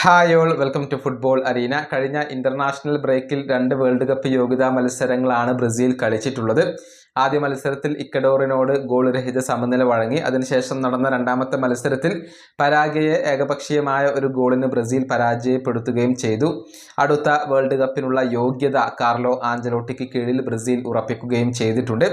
Hi all welcome to football arena. കഴിഞ്ഞ international ബ്രേക്കിൽ രണ്ട് വേൾഡ് കപ്പ് യോഗ്യതാ മത്സരങ്ങളാണ് ബ്രസീൽ കളിച്ചിട്ടുള്ളത്. ആദ്യ മത്സരത്തിൽ ഇക്കഡോറിനോട് ഗോൾ രഹിത സമനില വഴങ്ങി. അതിനുശേഷം നടന്ന രണ്ടാമത്തെ മത്സരത്തിൽ പരാഗയെ ഏകപക്ഷീയമായ ഒരു ഗോളിന് ബ്രസീൽ പരാജയപ്പെടുത്തുകയും ചെയ്തു. അടുത്ത വേൾഡ് കപ്പിനുള്ള യോഗ്യത കാർലോ ആഞ്ചലോട്ടിക്ക് കീഴിൽ ബ്രസീൽ ഉറപ്പിക്കുകയും ചെയ്തിട്ടുണ്ട്.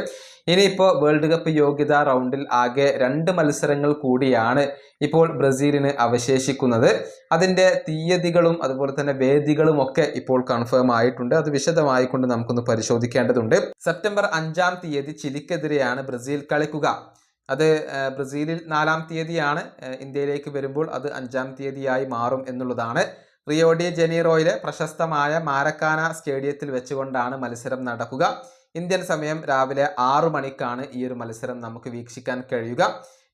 ഇനിയിപ്പോൾ വേൾഡ് കപ്പ് യോഗ്യതാ റൗണ്ടിൽ ആകെ രണ്ട് മത്സരങ്ങൾ കൂടിയാണ് ഇപ്പോൾ ബ്രസീലിന് അവശേഷിക്കുന്നത്. അതിന്റെ തീയതികളും അതുപോലെ തന്നെ വേദികളും ഒക്കെ ഇപ്പോൾ കൺഫേം ആയിട്ടുണ്ട്. അത് വിശദമായിക്കൊണ്ട് നമുക്കൊന്ന് പരിശോധിക്കേണ്ടതുണ്ട്. സെപ്റ്റംബർ അഞ്ചാം തീയതി ചിലിക്കെതിരെയാണ് ബ്രസീൽ കളിക്കുക. അത് ബ്രസീലിൽ നാലാം തീയതിയാണ് ഇന്ത്യയിലേക്ക് വരുമ്പോൾ അത് അഞ്ചാം തീയതിയായി മാറും എന്നുള്ളതാണ് റിയോ ഡി ജനീറോയിലെ പ്രശസ്തമായ മാരക്കാന സ്റ്റേഡിയത്തിൽ വെച്ചുകൊണ്ടാണ് മത്സരം നടക്കുക. ഇന്ത്യൻ സമയം രാവിലെ ആറു മണിക്കാണ് ഈ ഒരു മത്സരം നമുക്ക് വീക്ഷിക്കാൻ കഴിയുക.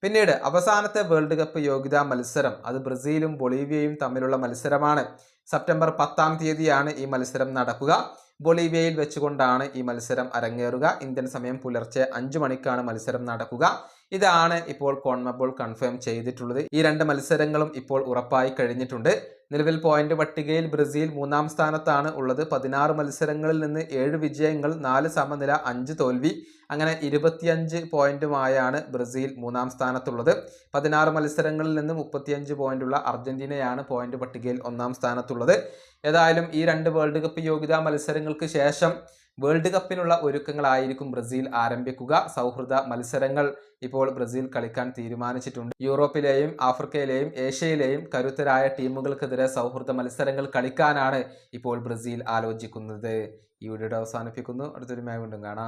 പിന്നീട് അവസാനത്തെ വേൾഡ് കപ്പ് യോഗ്യതാ മത്സരം അത് ബ്രസീലും ബൊളീവിയയും തമ്മിലുള്ള മത്സരമാണ്. സെപ്റ്റംബർ പത്താം തീയതിയാണ് ഈ മത്സരം നടക്കുക. ബൊളീവിയയിൽ വെച്ചുകൊണ്ടാണ് ഈ മത്സരം അരങ്ങേറുക. ഇന്ത്യൻ സമയം പുലർച്ചെ അഞ്ചു മണിക്കാണ് മത്സരം നടക്കുക. ഇതാണ് ഇപ്പോൾ കോൺമബോൾ കൺഫേം ചെയ്തിട്ടുള്ളത്. ഈ രണ്ട് മത്സരങ്ങളും ഇപ്പോൾ ഉറപ്പായി കഴിഞ്ഞിട്ടുണ്ട്. നിലവിൽ പോയിന്റ് പട്ടികയിൽ ബ്രസീൽ മൂന്നാം സ്ഥാനത്താണ് ഉള്ളത്. പതിനാറ് മത്സരങ്ങളിൽ നിന്ന് ഏഴ് വിജയങ്ങൾ നാല് സമനില അഞ്ച് തോൽവി. അങ്ങനെ ഇരുപത്തിയഞ്ച് പോയിന്റുമായാണ് ബ്രസീൽ മൂന്നാം സ്ഥാനത്തുള്ളത്. പതിനാറ് മത്സരങ്ങളിൽ നിന്ന് മുപ്പത്തിയഞ്ച് പോയിന്റുള്ള അർജന്റീനയാണ് പോയിന്റ് പട്ടികയിൽ ഒന്നാം സ്ഥാനത്തുള്ളത്. ഏതായാലും ഈ രണ്ട് വേൾഡ് കപ്പ് യോഗ്യതാ മത്സരങ്ങൾക്ക് ശേഷം വേൾഡ് കപ്പിനുള്ള ഒരുക്കങ്ങളായിരിക്കും ബ്രസീൽ ആരംഭിക്കുക. സൗഹൃദ മത്സരങ്ങൾ ഇപ്പോൾ ബ്രസീൽ കളിക്കാൻ തീരുമാനിച്ചിട്ടുണ്ട്. യൂറോപ്പിലെയും ആഫ്രിക്കയിലെയും ഏഷ്യയിലെയും കരുത്തരായ ടീമുകൾക്കെതിരെ സൗഹൃദ മത്സരങ്ങൾ കളിക്കാനാണ് ഇപ്പോൾ ബ്രസീൽ ആലോചിക്കുന്നത്. ഈ വീഡിയോ അവസാനിപ്പിക്കുന്നു. അടുത്തൊരുമയായി വീണ്ടും കാണാം.